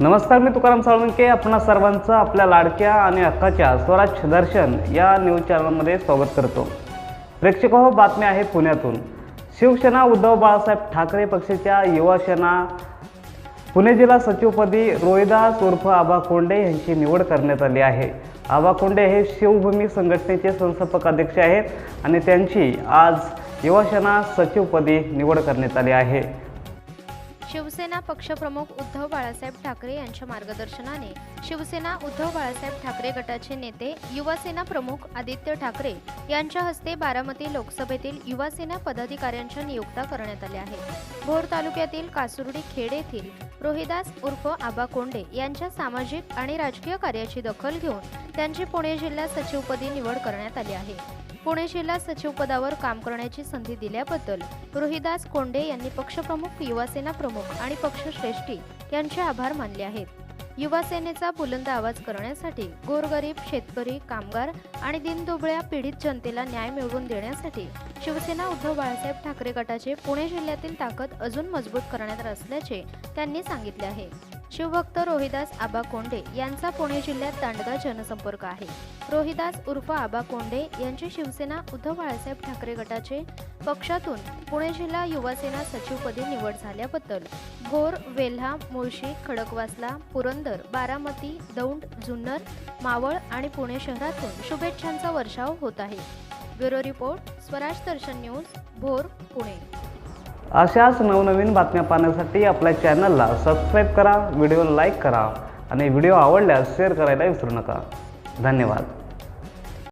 नमस्कार मी तुकाराम साळुंके आपणा सर्वांचं आपल्या लाडक्या आणि हक्काच्या स्वराज दर्शन या न्यूज चॅनलमध्ये स्वागत करतो. प्रेक्षक हो बातमी आहे पुण्यातून. शिवसेना उद्धव बाळासाहेब ठाकरे पक्षाच्या युवासेना पुणे जिल्हा सचिवपदी रोहिदास उर्फ आबा कोंडे यांची निवड करण्यात आली आहे. आबा कोंडे हे शिवभूमी संघटनेचे संस्थापक अध्यक्ष आहेत आणि त्यांची आज युवासेना सचिवपदी निवड करण्यात आली आहे. शिवसेना पक्षप्रमुख उद्धव बाळासाहेब ठाकरे यांच्या मार्गदर्शनाने शिवसेना उद्धव बाळासाहेब ठाकरे गटाचे नेते युवासेना प्रमुख आदित्य ठाकरे यांच्या हस्ते बारामती लोकसभेतील युवासेना पदाधिकाऱ्यांच्या नियुक्त्या करण्यात आल्या आहेत. भोर तालुक्यातील कासुर्डी खेड येथील रोहिदास उर्फ आबा कोंडे यांच्या सामाजिक आणि राजकीय कार्याची दखल घेऊन त्यांची पुणे जिल्हा सचिवपदी निवड करण्यात आली आहे. पुणे जिल्हा सचिवपदावर काम करण्याची संधी दिल्याबद्दल रोहिदास कोंडे यांनी पक्षप्रमुख युवासेना प्रमुख आणि पक्षश्रेष्ठी यांचे आभार मानले आहेत. युवासेनेचा बुलंद आवाज करण्यासाठी गोरगरीब शेतकरी कामगार आणि दिनदुबळ्या पीडित जनतेला न्याय मिळवून देण्यासाठी शिवसेना उद्धव बाळासाहेब ठाकरे गटाचे पुणे जिल्ह्यातील ताकद अजून मजबूत करण्यात असल्याचे त्यांनी सांगितले आहे. शिवभक्त रोहिदास आबा कोंडे यांचा पुणे जिल्ह्यात तांडगा जनसंपर्क आहे. रोहिदास उर्फ आबा कोंडे यांची शिवसेना उद्धव बाळासाहेब ठाकरे गटाचे पक्षातून पुणे जिल्हा युवासेना सचिवपदी निवड झाल्याबद्दल भोर वेल्हा मुळशी खडकवासला पुरंदर बारामती दौंड जुन्नर मावळ आणि पुणे शहरातून शुभेच्छांचा वर्षाव होत आहे. Bureau report Swaraj Darshan news Bhor Pune. अशाच नवनवीन बातम्या पाहण्यासाठी आपल्या चॅनलला सबस्क्राईब करा व्हिडिओ लाईक करा आणि व्हिडिओ आवडल्यास शेअर करायला विसरू नका. धन्यवाद.